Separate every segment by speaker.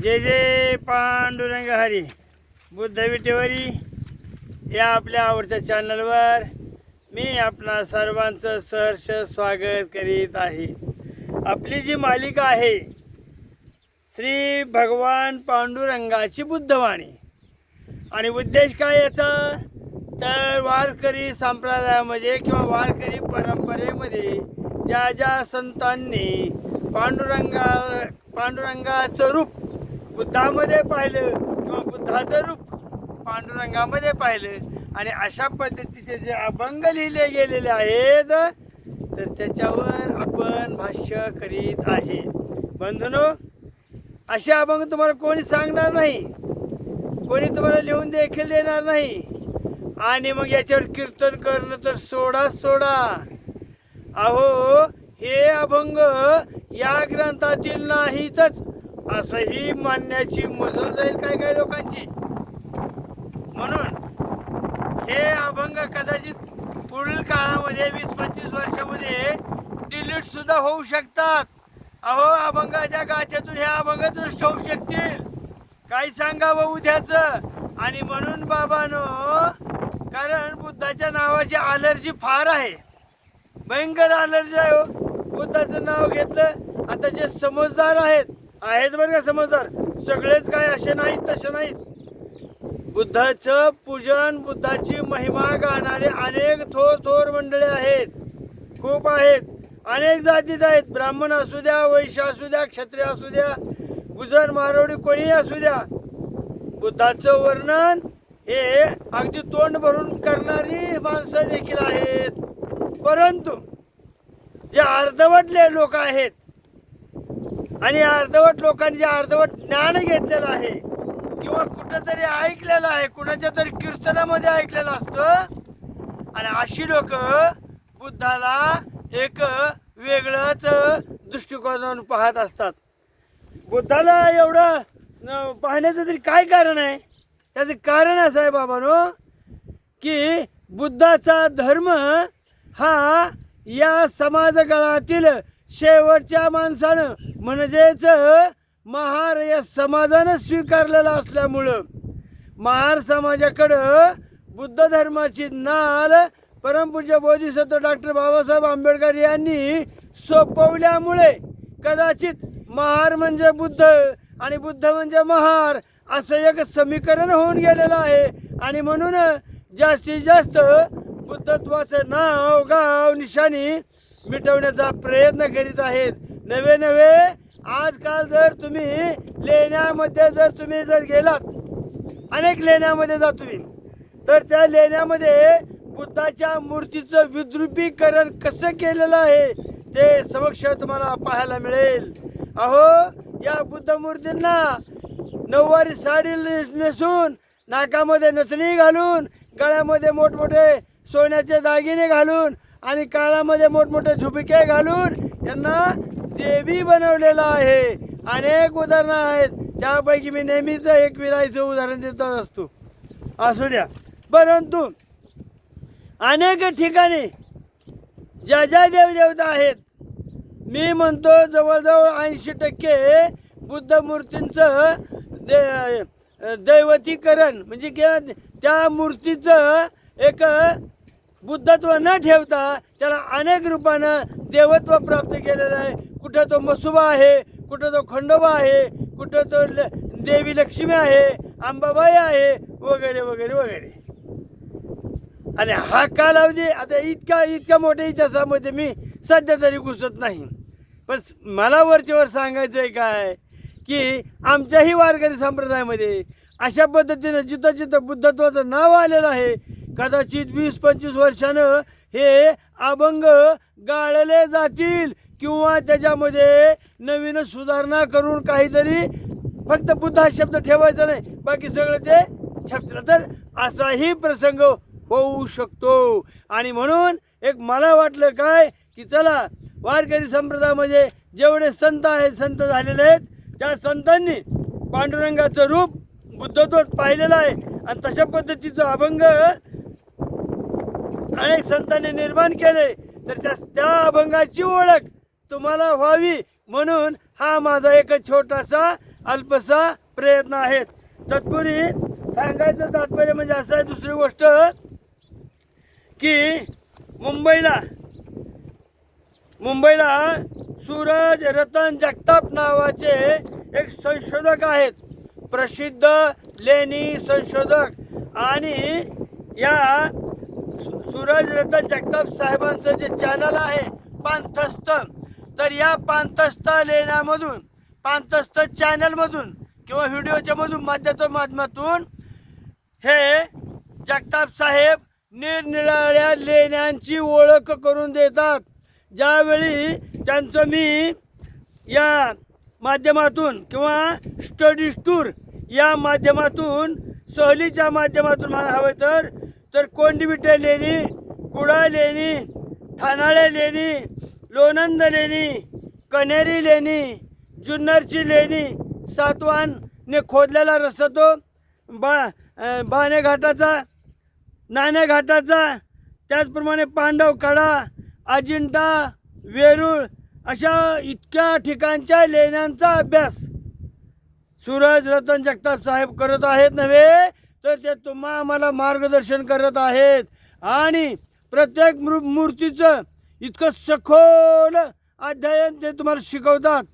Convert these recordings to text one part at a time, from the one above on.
Speaker 1: जय जय पांडुरंग हरी. बुद्ध विटेवरी या आपल्या आवडत्या चॅनलवर मी आपणा सर्वांचं सहर्ष स्वागत करीत आहे. आपली जी मालिका आहे श्री भगवान पांडुरंगाची बुद्धवाणी. आणि उद्देश काय याचा? तर वारकरी संप्रदायामध्ये किंवा वारकरी परंपरेमध्ये ज्या ज्या संतांनी पांडुरंगा पांडुरंगाचं रूप बुद्धामध्ये पाहिलं किंवा बुद्धाचं रूप पांडुरंगामध्ये पाहिलं आणि अशा पद्धतीचे जे अभंग लिहिले गेलेले आहेत तर त्याच्यावर आपण भाष्य करीत आहे. बंधनो असे अभंग तुम्हाला कोणी सांगणार नाही. कोणी तुम्हाला लिहून देखील देणार नाही. आणि मग याच्यावर कीर्तन करणं तर सोडा सोडा. अहो हे अभंग या ग्रंथातील नाहीतच. असंही मानण्याची मजल जाईल काय काय लोकांची. म्हणून हे अभंग कदाचित पुढील काळामध्ये वीस पंचवीस वर्षामध्ये डिलीट सुद्धा होऊ शकतात. अहो अभंगाच्या गाच्यातून हे अभंग दृष्ट होऊ शकतील. काय सांगावं उद्याचं. आणि म्हणून बाबानो कारण बुद्धाच्या नावाची अलर्जी फार आहे. भयंकर अलर्जी आहे हो. बुद्धाचं नाव घेतलं आता जे समजदार आहेत आहेत बरं का समजदार. सगळेच काय असे नाहीत तसे नाहीत. बुद्धाचं पूजन बुद्धाची महिमा गाणारे अनेक थोर थोर मंडळी आहेत. खूप आहेत. अनेक जातीत आहेत. ब्राह्मण असू द्या वैश्य असू द्या क्षत्रिय असू द्या गुजर मारवडी कोणीही असू द्या. बुद्धाचं वर्णन हे अगदी तोंड भरून करणारी माणसं देखील आहेत. परंतु जे अर्धवटले लोक आहेत आणि अर्धवट लोकांनी जे अर्धवट ज्ञान घेतलेलं आहे किंवा कुठंतरी ऐकलेलं आहे कुणाच्या तरी कीर्तनामध्ये ऐकलेलं असतं आणि अशी लोक बुद्धाला एक वेगळंच दृष्टिकोनातून पाहत असतात. बुद्धाला एवढं न- पाहण्याचं तरी काय कारण आहे? त्याचं कारण असं आहे बाबानो की बुद्धाचा धर्म हा या समाजगळातील शेवटच्या माणसानं म्हणजेच महार या समाजानं स्वीकारलेलं असल्यामुळं महार समाजाकडं बुद्ध धर्माची नाल परमपूज्य बोधिसत्व डॉक्टर बाबासाहेब आंबेडकर यांनी सोपवल्यामुळे कदाचित महार म्हणजे बुद्ध आणि बुद्ध म्हणजे महार असं एक समीकरण होऊन गेलेलं आहे. आणि म्हणून जास्तीत जास्त बुद्धत्वाचं नाव गाव निशाणी मिटवण्याचा प्रयत्न करीत आहेत. नवे नवे आजकाल जर तुम्ही लेण्यामध्ये जर तुम्ही जर गेलात अनेक लेण्यामध्ये जा तुम्ही तर त्या लेण्यामध्ये बुद्धाच्या मूर्तीचं विद्रुपीकरण कसं केलेलं आहे ते समक्ष तुम्हाला पाहायला मिळेल. अहो या बुद्ध मूर्तींना नऊवारी साडी नेसून नाकामध्ये नथणी घालून गळ्यामध्ये मोठमोठे सोन्याचे दागिने घालून आणि काळामध्ये मोठमोठे झुबिके घालून यांना देवी बनवलेलं आहे. अनेक उदाहरणं आहेत. त्यापैकी मी नेहमीच एक विरायचं उदाहरण देत असतो. असू द्या. परंतु अनेक ठिकाणी ज्या ज्या देवदेवता आहेत मी म्हणतो जवळजवळ ऐंशी टक्के बुद्ध मूर्तींचं दे दैवतीकरण म्हणजे किंवा त्या मूर्तीचं एक बुद्धत्व न ठेवता त्याला अनेक रूपानं देवत्व प्राप्त केलेलं आहे. कुठं तो मसुबा आहे कुठं तो खंडोबा आहे कुठं तो ल- देवी लक्ष्मी आहे अंबाबाई आहे वगैरे वगैरे वगैरे. आणि हा कालावधी आता इतका इतक्या मोठ्या इतिहासामध्ये मी सध्या तरी घुसत नाही. पण मला वरच्यावर सांगायचं आहे काय की आमच्याही वारकरी संप्रदायामध्ये अशा पद्धतीनं जिथं जिथं बुद्धत्वाचं नाव आलेलं आहे कदाचित वीस पंचवीस वर्षानं हे अभंग गाळले जातील किंवा त्याच्यामध्ये नवीन सुधारणा करून काहीतरी फक्त बुद्धा शब्द ठेवायचा नाही बाकी सगळं ते छापलं तर असाही प्रसंग होऊ शकतो. आणि म्हणून एक मला वाटलं काय की चला वारकरी संप्रदायामध्ये जेवढे संत आहेत संत झालेले आहेत त्या संतांनी पांडुरंगाचं रूप बुद्धत्वच पाहिलेलं आहे. आणि तशा पद्धतीचं अभंग अनेक संतांनी निर्माण केले तर त्या त्या अभंगाची ओळख तुम्हाला व्हावी म्हणून हा माझा एक छोटासा अल्पसा प्रयत्न आहेत तत्पूर्वी सांगायचं तात्पर्य म्हणजे असं आहे दुसरी गोष्ट की मुंबईला मुंबईला सूरज रतन जगताप नावाचे एक संशोधक आहेत. प्रसिद्ध लेणी संशोधक. आणि या सूरज रतन जगताप साहेबांचं जे चॅनल आहे पांथस्थ तर या पांथस्थ लेण्यामधून पांथस्थ चॅनलमधून किंवा व्हिडिओच्या मधून माध्यमाच्या माध्यमातून हे जगताप साहेब निरनिराळ्या लेण्यांची ओळख करून देतात. ज्यावेळी त्यांचं मी या माध्यमातून किंवा स्टडीज टूर या माध्यमातून सहलीच्या माध्यमातून मला हवे तर तर कोंडविटे लेणी कुडा लेणी ठाणाळे लेणी लोणंद लेणी कनेरी लेणी जुन्नरची लेणी सातवानने खोदलेला रस्ता तो बा अं, बाणे घाटाचा घाटाचा त्याचप्रमाणे पांडव कडा अजिंठा वेरूळ अशा इतक्या ठिकाणच्या लेण्यांचा अभ्यास सूरज रतन जगताप साहेब करत आहेत नव्हे? तर ते तुम्हा आम्हाला मार्गदर्शन करत आहेत. आणि प्रत्येक मृ मूर्तीचं इतकं सखोल अध्ययन ते तुम्हाला शिकवतात.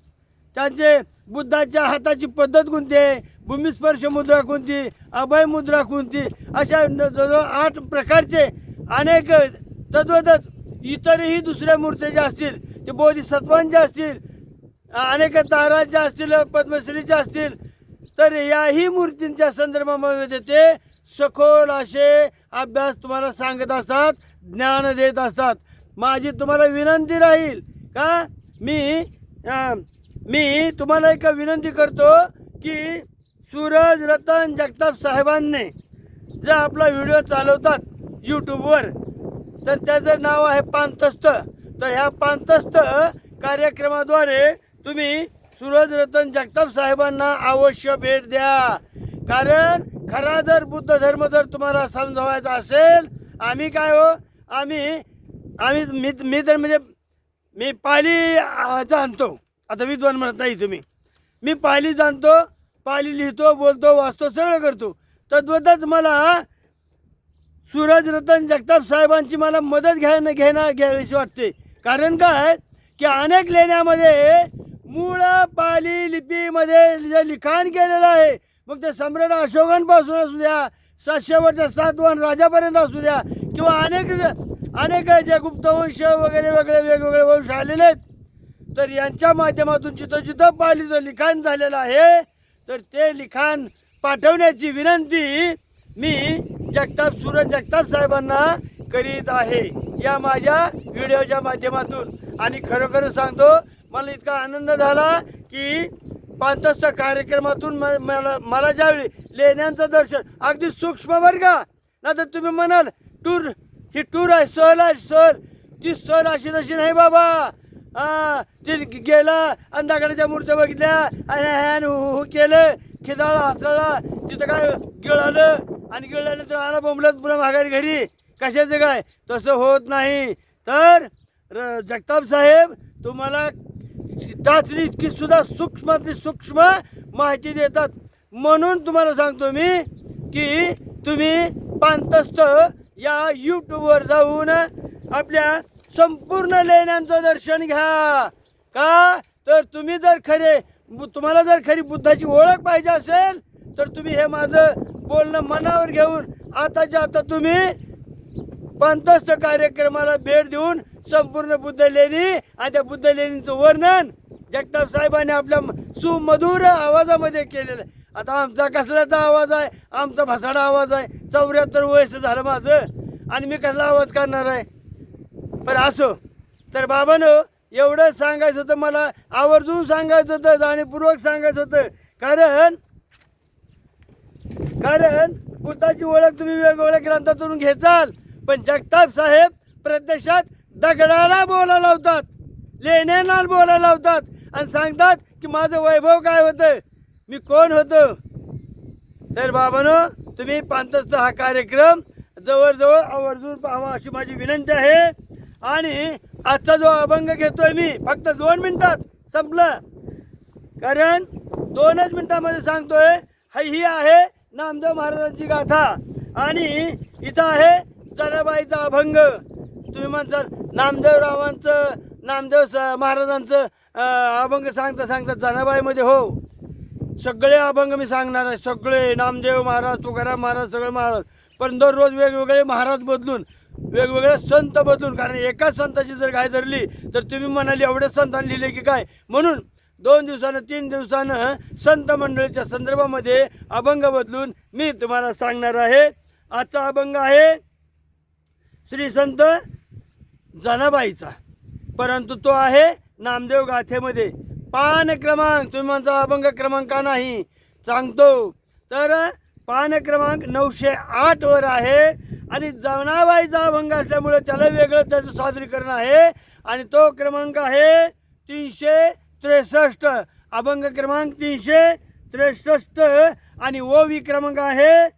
Speaker 1: त्यांचे बुद्धाच्या हाताची पद्धत कोणती आहे? भूमिस्पर्श मुद्रा कोणती? अभय मुद्रा कोणती? अशा जवळजवळ आठ प्रकारचे अनेक तद्वतच इतरही दुसऱ्या मूर्त्या ज्या असतील ते बोधिसत्वांच्या असतील अनेक तारांच्या असतील पद्मश्रीच्या असतील तर याही मूर्तींच्या संदर्भामध्ये ते सखोल असे अभ्यास तुम्हाला सांगत असतात ज्ञान देत असतात. माझी तुम्हाला विनंती राहील का? मी मी तुम्हाला एक विनंती करतो की सूरज रतन जगताप साहेबांनी जे आपला व्हिडिओ चालवतात यूट्यूबवर तर त्याचं नाव आहे पांतस्थ तर ह्या पांतस्थ कार्यक्रमाद्वारे तुम्ही सूरज रतन जगताप साहेबांना अवश्य भेट द्या. कारण खरा जर बुद्ध धर्म जर तुम्हाला समजावायचा असेल आम्ही काय हो आम्ही आम्ही मी मी तर म्हणजे मी पाली जाणतो आता विद्वान म्हणत नाही तुम्ही. मी पाली जाणतो पाली लिहितो बोलतो वाचतो सगळं करतो. तद्वतच मला सूरज रतन जगताप साहेबांची मला मदत घ्यायला घेणं घ्यावीशी वाटते. कारण काय? की अनेक लेण्यामध्ये मूळ पाली लिपीमध्ये जे लिखाण केलेलं आहे मग ते सम्राट अशोकांपासून असू द्या सातशेवरच्या वर्ष सातवान राजापर्यंत असू द्या किंवा अनेक अनेक जे गुप्तवंश वगैरे वगैरे वेगवेगळे वंश आलेले आहेत तर यांच्या माध्यमातून जिथं जिथं पालीचं लिखाण झालेलं आहे तर ते लिखाण पाठवण्याची विनंती मी जगताप सूरज जगताप साहेबांना करीत आहे या माझ्या व्हिडिओच्या माध्यमातून. आणि खरोखर सांगतो मला इतका आनंद झाला की पांचस्थ कार्यक्रमातून म- मला मला ज्यावेळी लेण्यांचं दर्शन अगदी सूक्ष्म बरं का ना तर तुम्ही म्हणाल टूर ही टूर आहे सहल आहे सहल. ती सहल अशी तशी नाही बाबा. हा ते गेला आणि मूर्त्या बघितल्या आणि ह्यान हु केलं खिदाळा हसळा तिथं काय गिळालं आणि गिळल्यानंतर आला बोंबलत पुन्हा माघारी घरी. कशाचं काय? तसं होत नाही. तर र जगताप साहेब तुम्हाला टाचणी इतकी सुद्धा सूक्ष्मातली सूक्ष्म माहिती देतात. म्हणून तुम्हाला सांगतो मी की तुम्ही पांतस्थ या यूट्यूबवर जाऊन आपल्या संपूर्ण लेण्यांचं दर्शन घ्या. का? तर तुम्ही जर खरे तुम्हाला जर खरी बुद्धाची ओळख पाहिजे असेल तर तुम्ही हे माझं बोलणं मनावर घेऊन आताच्या आता तुम्ही पंतस्थ कार्यक्रमाला भेट देऊन संपूर्ण बुद्ध लेणी आणि त्या बुद्ध लेणीचं वर्णन जगताप साहेबांनी आपल्या सुमधुर आवाजामध्ये केलेलं आहे. आता आमचा कसल्याचा आवाज आहे आमचा भसाडा आवाज आहे. चौऱ्याहत्तर वयस झालं माझं आणि मी कसला आवाज करणार आहे? पण असो. तर बाबानं एवढंच सांगायचं होतं मला आवर्जून सांगायचं होतं जाणीवपूर्वक सांगायचं होतं. कारण कारण बुद्धाची ओळख तुम्ही वेगवेगळ्या ग्रंथातून घेचाल पण जगताप साहेब प्रत्यक्षात दगडाला बोलायला लावतात. लेण्याला बोलायला लावतात. आणि सांगतात की माझं वैभव काय होतं मी कोण होतो? तर बाबानो तुम्ही पांतस्थ हा कार्यक्रम जवळजवळ आवर्जून पाहावा अशी माझी विनंती आहे. आणि आजचा जो अभंग घेतोय मी फक्त दोन मिनटात संपलं. कारण दोनच मिनटामध्ये सांगतोय है ही आहे नामदेव महाराजांची गाथा. आणि इथं आहे जराबाईचा अभंग. तुम्ही म्हणताल नामदेवरावांचं नामदेव स- महाराजांचं अभंग सांगता सांगता जनाबाईमध्ये हो. सगळे अभंग मी सांगणार आहे. सगळे नामदेव महाराज तुकाराम महाराज सगळे महाराज. पण दररोज वेगवेगळे महाराज बदलून वेगवेगळे संत बदलून कारण एकाच संताची जर गाय धरली तर तुम्ही म्हणाली एवढ्या संतांनी लिहिले की काय? म्हणून दोन दिवसानं तीन दिवसानं संत मंडळीच्या संदर्भामध्ये अभंग बदलून मी तुम्हाला सांगणार आहे. आजचा अभंग आहे श्री संत जनाबाईचा. परंतु तो आहे नामदेव गाथेमध्ये. पान क्रमांक तुम्ही म्हणता अभंग क्रमांक नाही. सांगतो. तर पान क्रमांक नऊशे आठ वर आहे आणि जनाबाईचा अभंग असल्यामुळे त्याला वेगळं त्याचं सादरीकरण आहे. आणि तो क्रमांक आहे तीनशे त्रेसष्ट. अभंग क्रमांक तीनशे त्रेसष्ट. आणि ओवी क्रमांक आहे.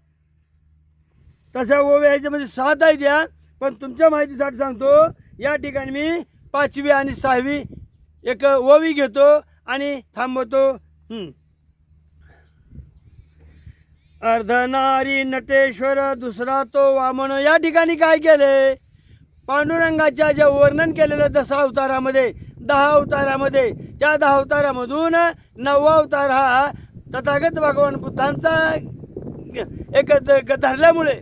Speaker 1: तशा ओवी ह्याच्यामध्ये सात आहे द्या पण तुमच्या माहितीसाठी सांगतो या ठिकाणी मी पाचवी आणि सहावी एक ओवी घेतो आणि थांबवतो. अर्धनारी नटेश्वर दुसरा तो वामन या ठिकाणी काय केले? पांडुरंगाच्या जे वर्णन केलेलं दसरा अवतारामध्ये दहा अवतारामध्ये त्या दहा अवतारामधून नववा अवतार हा तथागत भगवान बुद्धांचा एक ध- धरल्यामुळे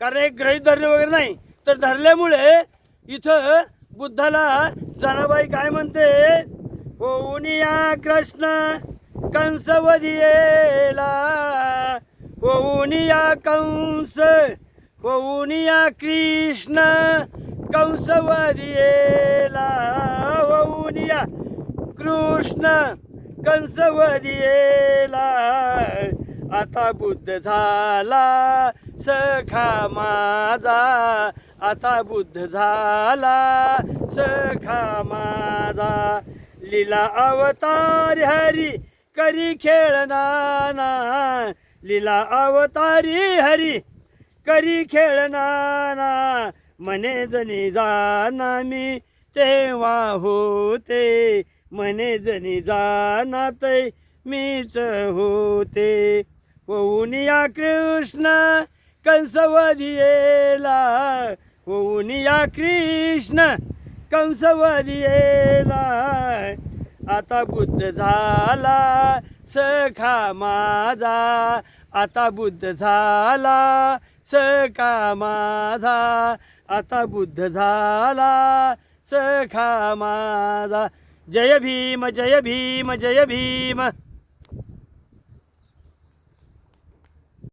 Speaker 1: कारण एक ग्रहित धरणे वगैरे नाही तर धरल्यामुळे इथं बुद्धाला जनाबाई काय म्हणते? होऊनिया कृष्ण कंसवधियेला होऊन या कंस होऊनिया कृष्ण कंसवधियेला होऊन या कृष्ण कंसवधियेला आता बुद्ध झाला सखा माझा. आता बुद्ध झाला सखा माझा. लीला अवतार हरी करी खेळनाना लीला अवतारी हरी करी खेळनाना मने जनी जाना मी तेव्हा होते. मने जनी ते मीच होते. होऊन या कृष्ण कंसवधियेला होऊन कृष्ण कृष्ण येला आता बुद्ध झाला सखा माझा. आता बुद्ध झाला सखा माझा. आता बुद्ध झाला सखा माझा. जय भीम जय भीम जय भीम.